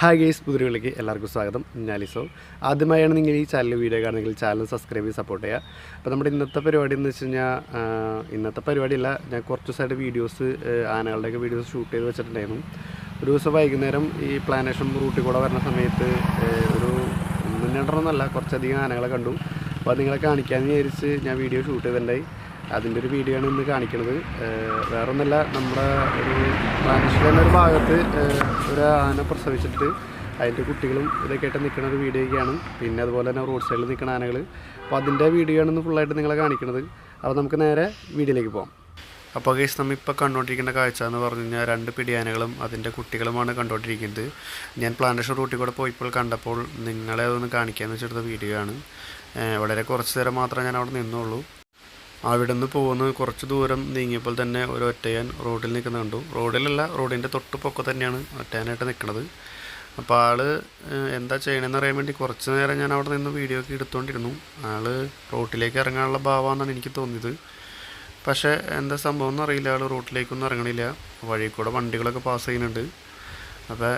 Hi guys പുതിരികളിലേക്ക് എല്ലാവർക്കും സ്വാഗതം. ഞാൻ ലിസോ ആദ്യമായാണ് നിങ്ങൾ ഈ ചാനൽ വീഡിയോ കാണുന്നെങ്കിൽ ചാനൽ സബ്സ്ക്രൈബ് ചെയ്ത് സപ്പോർട്ട് ചെയ്യുക. അപ്പോൾ നമ്മുടെ ഇന്നത്തെ പരിപാടി എന്ന് വെച്ച് കഴിഞ്ഞാൽ ഇന്നത്തെ പരിപാടിയല്ല ഞാൻ കുറച്ച് ദിവസമായിട്ട് വീഡിയോസ് ആനകളുടെയൊക്കെ വീഡിയോസ് ഷൂട്ട് ചെയ്ത് വെച്ചിട്ടുണ്ടായിരുന്നു. ഒരു ദിവസം വൈകുന്നേരം ഈ പ്ലാനേഷൻ റൂട്ടിൽ കൂടെ വരുന്ന സമയത്ത് ഒരു മുന്നേറ്റമൊന്നുമല്ല കുറച്ചധികം ആനകളെ കണ്ടു. അപ്പോൾ നിങ്ങളെ കാണിക്കാമെന്ന് വിചാരിച്ച് ഞാൻ വീഡിയോ ഷൂട്ട് ചെയ്തിട്ടുണ്ടായി. അതിന്റെ ഒരു വീഡിയോ ആണ് ഇന്ന് കാണിക്കുന്നത് വേറൊന്നല്ല നമ്മുടെ ഒരു പ്ലാനേഷന്റെ ഒരു ഭാഗത്ത് ഒരു ആന പ്രസവിച്ചിട്ട് അതിന്റെ കുട്ടികളും ഇതൊക്കെ ആയിട്ട് നിൽക്കുന്ന ഒരു വീഡിയോ ഒക്കെയാണ്. പിന്നെ അതുപോലെ തന്നെ റോഡ് സൈഡിൽ നിൽക്കുന്ന ആനകൾ അപ്പോൾ അതിന്റെ വീഡിയോ ആണ് ഇന്ന് ഫുള്ളായിട്ട് നിങ്ങളെ കാണിക്കുന്നത് അപ്പോൾ നമുക്ക് നേരെ വീഡിയോയിലേക്ക് പോകാം അപ്പോൾ ഗൈസ് നമ്മളിപ്പോൾ കണ്ടുകൊണ്ടിരിക്കുന്ന കാഴ്ച എന്ന് പറഞ്ഞു കഴിഞ്ഞാൽ രണ്ട് പിടിയാനകളും അതിന്റെ കുട്ടികളുമാണ് കണ്ടുകൊണ്ടിരിക്കുന്നത് ഞാൻ പ്ലാന്റേഷൻ റൂട്ടിൽ കൂടെ പോയപ്പോൾ കണ്ടപ്പോൾ നിങ്ങളെ അതൊന്ന് കാണിക്കാമെന്ന് വെച്ചെടുത്ത വീഡിയോ ആണ്. വളരെ കുറച്ച് നേരം മാത്രമേ ഞാൻ അവിടെ നിന്നുള്ളൂ. അവിടെ നിന്ന് പോകുന്ന കുറച്ച് ദൂരം നീങ്ങിയപ്പോൾ തന്നെ ഒരു ഒറ്റയാൻ റോഡിൽ നിൽക്കുന്ന കണ്ടു. റോഡിലല്ല റോഡിന്റെ തൊട്ട് പൊക്കെ തന്നെയാണ് ഒറ്റയാനായിട്ട് നിൽക്കുന്നത്. അപ്പോൾ ആൾ എന്താ ചെയ്യണമെന്ന് അറിയാൻ വേണ്ടി കുറച്ച് നേരം ഞാൻ അവിടെ നിന്ന് വീഡിയോ ഒക്കെ എടുത്തുകൊണ്ടിരുന്നു ആൾ റോട്ടിലേക്ക് ഇറങ്ങാനുള്ള ഭാവമാണെന്നാണ് എനിക്ക് തോന്നിയത്. പക്ഷേ എന്താ സംഭവം എന്നറിയില്ല ആൾ റോട്ടിലേക്കൊന്നും ഇറങ്ങണില്ല. വഴി കൂടെ വണ്ടികളൊക്കെ പാസ് ചെയ്യുന്നുണ്ട്. അപ്പോൾ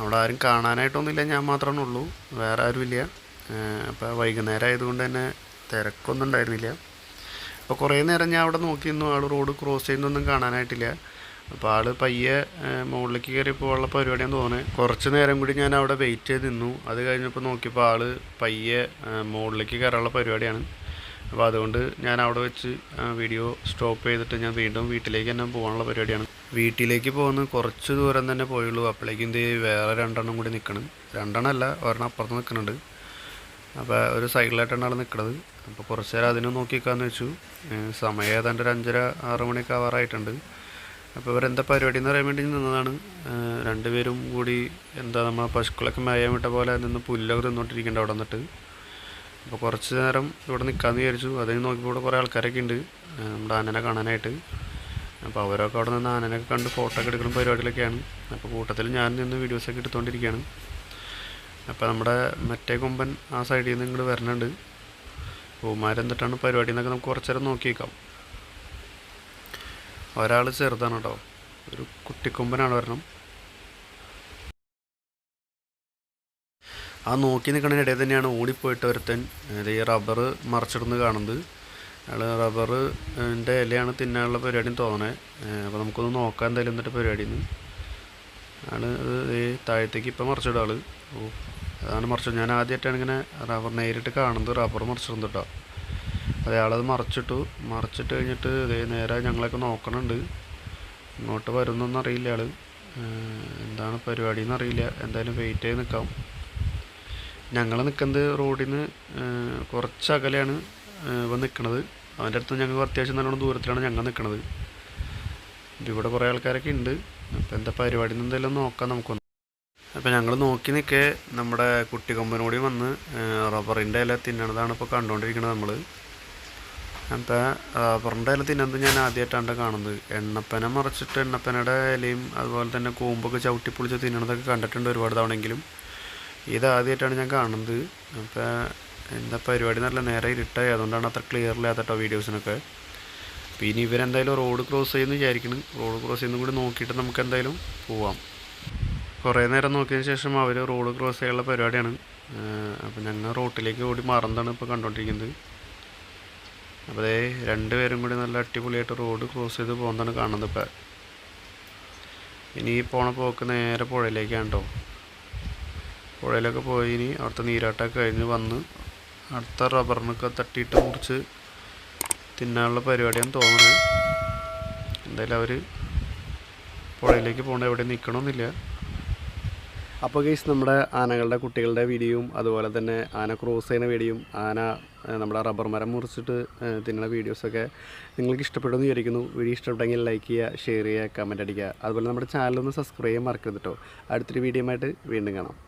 അവിടെ ആരും കാണാനായിട്ടൊന്നുമില്ല ഞാൻ മാത്രമേ ഉള്ളൂ. വേറെ ആരുമില്ല. അപ്പോൾ വൈകുന്നേരം ആയതുകൊണ്ട് തന്നെ തിരക്കൊന്നും ഉണ്ടായിരുന്നില്ല. അപ്പോൾ കുറേ നേരം ഞാൻ അവിടെ നോക്കിയിരുന്നു ആൾ റോഡ് ക്രോസ് ചെയ്യുന്നൊന്നും കാണാനായിട്ടില്ല. അപ്പോൾ ആൾ പയ്യെ മുകളിലേക്ക് കയറി പോകാനുള്ള പരിപാടിയാന്ന് തോന്നുന്നത് കുറച്ച് നേരം കൂടി ഞാൻ അവിടെ വെയിറ്റ് ചെയ്ത് നിന്നു. അത് കഴിഞ്ഞപ്പോൾ നോക്കിയപ്പോൾ ആൾ പയ്യെ മുകളിലേക്ക് കയറാനുള്ള പരിപാടിയാണ്. അപ്പോൾ അതുകൊണ്ട് ഞാൻ അവിടെ വെച്ച് വീഡിയോ സ്റ്റോപ്പ് ചെയ്തിട്ട് ഞാൻ വീണ്ടും വീട്ടിലേക്ക് തന്നെ പോകാനുള്ള പരിപാടിയാണ്. വീട്ടിലേക്ക് പോകുന്ന കുറച്ച് ദൂരം തന്നെ പോയുള്ളൂ. അപ്പോഴേക്കും ഇത് വേറെ രണ്ടെണ്ണം കൂടി നിൽക്കണം രണ്ടെണ്ണം അല്ല ഒരെണ്ണം അപ്പുറത്ത് നിൽക്കുന്നുണ്ട് അപ്പോൾ ഒരു സൈക്കിളായിട്ടാണ് ആൾ നിൽക്കുന്നത് അപ്പോൾ കുറച്ച് നേരം അതിനെ നോക്കിക്കാന്ന് വെച്ചു. സമയം ഏതാണ്ട് ഒരു അഞ്ചര ആറ് മണിയൊക്കെ ആവാറായിട്ടുണ്ട്. അപ്പോൾ ഇവരെന്താ പരിപാടി എന്ന് അറിയാൻ വേണ്ടി നിന്നതാണ്. രണ്ടുപേരും കൂടി എന്താ നമ്മൾ പശുക്കളൊക്കെ മേയാൻ വിട്ട പോലെ നിന്ന് പുല്ലൊക്കെ തിന്നോണ്ടിരിക്കേണ്ട അവിടെ നിന്നിട്ട്. അപ്പോൾ കുറച്ച് നേരം ഇവിടെ നിൽക്കാമെന്ന് വിചാരിച്ചു. അതിന് നോക്കിയപ്പോൾ ഇവിടെ കുറേ ആൾക്കാരൊക്കെ ഉണ്ട്. നമ്മുടെ ആനനെ കാണാനായിട്ട്. അപ്പോൾ അവരൊക്കെ അവിടെ നിന്ന് ആനനൊക്കെ കണ്ട് ഫോട്ടോ ഒക്കെ എടുക്കുന്ന പരിപാടികളൊക്കെയാണ്. അപ്പോൾ കൂട്ടത്തിൽ ഞാൻ നിന്ന് വീഡിയോസൊക്കെ എടുത്തുകൊണ്ടിരിക്കുകയാണ് അപ്പോൾ നമ്മുടെ മറ്റേ കൊമ്പൻ ആ സൈഡിൽ നിന്ന് ഇങ്ങോട്ട് വരുന്നുണ്ട് എന്നിട്ടാണ് പരിപാടി എന്നൊക്കെ നമുക്ക് കുറച്ച് നേരം നോക്കിയേക്കാം. ഒരാൾ ചെറുതാണ് കേട്ടോ ഒരു കുട്ടിക്കൊമ്പനാണ് വരണം ആ നോക്കി നിൽക്കണതിന് ഇടയിൽ തന്നെയാണ് ഓടിപ്പോയിട്ട് ഒരുത്തൻ ഈ റബ്ബർ മറച്ചിടുന്ന് കാണുന്നത്. അയാൾ റബ്ബറിന്റെ ഇലയാണ് തിന്നാനുള്ള പരിപാടിയെന്ന് തോന്നണേ. അപ്പോൾ നമുക്കൊന്ന് നോക്കാം എന്തായാലും എന്നിട്ട് പരിപാടിന്ന്. ആണ് താഴത്തേക്ക് ഇപ്പം മറിച്ചിടുക ഓ അതാണ് മറിച്ചത്. ഞാൻ ആദ്യമായിട്ടാണ് ഇങ്ങനെ റബ്ബർ നേരിട്ട് കാണുന്നത് റബ്ബർ മറിച്ചിടുന്നത് കേട്ടോ അയാളത് മറിച്ചിട്ടു. മറിച്ചിട്ട് കഴിഞ്ഞിട്ട് ഇതേ നേരെ ഞങ്ങളൊക്കെ നോക്കണുണ്ട്. ഇങ്ങോട്ട് വരുന്നൊന്നും അറിയില്ല ആൾ. എന്താണ് പരിപാടി എന്നറിയില്ല എന്തായാലും വെയിറ്റ് ചെയ്ത് നിൽക്കാം ഞങ്ങൾ നിൽക്കുന്നത് റോഡിൽ നിന്ന് കുറച്ച് അകലെയാണ് ഇവൻ നിൽക്കുന്നത് അവന്റെ അടുത്ത് ഞങ്ങൾക്ക് അത്യാവശ്യം നല്ലോണം ദൂരത്തിലാണ് ഞങ്ങൾ നിൽക്കുന്നത് ഇവിടെ കുറേ ആൾക്കാരൊക്കെ ഉണ്ട് അപ്പോൾ എന്താ പരിപാടി എന്തെങ്കിലും നോക്കാം നമുക്കൊന്ന്. അപ്പോൾ ഞങ്ങൾ നോക്കി നിൽക്കേ നമ്മുടെ കുട്ടിക്കൊമ്പനോടി വന്ന് റബ്ബറിന്റെ ഇല തിന്നണതാണ് ഇപ്പോൾ കണ്ടുകൊണ്ടിരിക്കുന്നത് നമ്മൾ അപ്പോൾ റബ്ബറിന്റെ ഇല തിന്നത് ഞാൻ ആദ്യമായിട്ടാണ് കാണുന്നത്. എണ്ണപ്പന മറിച്ചിട്ട് എണ്ണപ്പനയുടെ ഇലയും അതുപോലെ തന്നെ കൂമ്പൊക്കെ ചവിട്ടി പൊളിച്ച് തിന്നണതൊക്കെ കണ്ടിട്ടുണ്ട് ഒരുപാട് തവണയെങ്കിലും. ഇത് ആദ്യമായിട്ടാണ് ഞാൻ കാണുന്നത്. അപ്പോൾ എന്താ പരിപാടി നല്ല നേരെ ഇരുട്ടായി. അതുകൊണ്ടാണ് അത്ര ക്ലിയർ ഇല്ലാത്ത കേട്ടോ വീഡിയോസിനൊക്കെ അപ്പോൾ ഇനി ഇവരെന്തായാലും റോഡ് ക്രോസ് ചെയ്യുന്നു വിചാരിക്കുന്നു റോഡ് ക്രോസ് ചെയ്യുന്ന കൂടി നോക്കിയിട്ട് നമുക്ക് എന്തായാലും പോവാം. കുറേ നേരം നോക്കിയതിന് ശേഷം അവർ റോഡ് ക്രോസ് ചെയ്യാനുള്ള പരിപാടിയാണ്. അപ്പോൾ ഞങ്ങൾ റോട്ടിലേക്ക് ഓടി മറന്നാണ് ഇപ്പോൾ കണ്ടുകൊണ്ടിരിക്കുന്നത് അപ്പോൾ അതേ രണ്ടുപേരും കൂടി നല്ല അടിപൊളിയായിട്ട് റോഡ് ക്രോസ് ചെയ്ത് പോകുന്നതാണ് കാണുന്നത് ഇപ്പോൾ ഇനി ഈ പോണ പോക്ക് നേരെ പുഴയിലേക്കാണ് കേട്ടോ. പുഴയിലൊക്കെ പോയി ഇനി അവിടുത്തെ നീരാട്ടമൊക്കെ കഴിഞ്ഞ് വന്ന് അടുത്ത റബ്ബറിനൊക്കെ തട്ടിയിട്ട് മുറിച്ച് തിന്നാനുള്ള പരിപാടിയാണ് തോന്നുന്നത് എന്തായാലും അവർ പുഴയിലേക്ക് പോകേണ്ട എവിടെ നിൽക്കണമെന്നില്ല അപ്പോൾ ഗൈസ് നമ്മുടെ ആനകളുടെ കുട്ടികളുടെ വീഡിയോയും അതുപോലെ തന്നെ ആന ക്രോസ് ചെയ്യുന്ന വീഡിയോയും ആന നമ്മുടെ റബ്ബർ മരം മുറിച്ചിട്ട് തിന്നുന്ന വീഡിയോസൊക്കെ നിങ്ങൾക്ക് ഇഷ്ടപ്പെടുമെന്ന് വിചാരിക്കുന്നു. വീഡിയോ ഇഷ്ടപ്പെട്ടെങ്കിൽ ലൈക്ക് ചെയ്യുക ഷെയർ ചെയ്യുക കമന്റ് അടിക്കുക. അതുപോലെ നമ്മുടെ ചാനലൊന്ന് സബ്സ്ക്രൈബ് ചെയ്യാൻ മറക്കരുത് കേട്ടോ അടുത്തൊരു വീഡിയോ ആയിട്ട് വീണ്ടും കാണാം.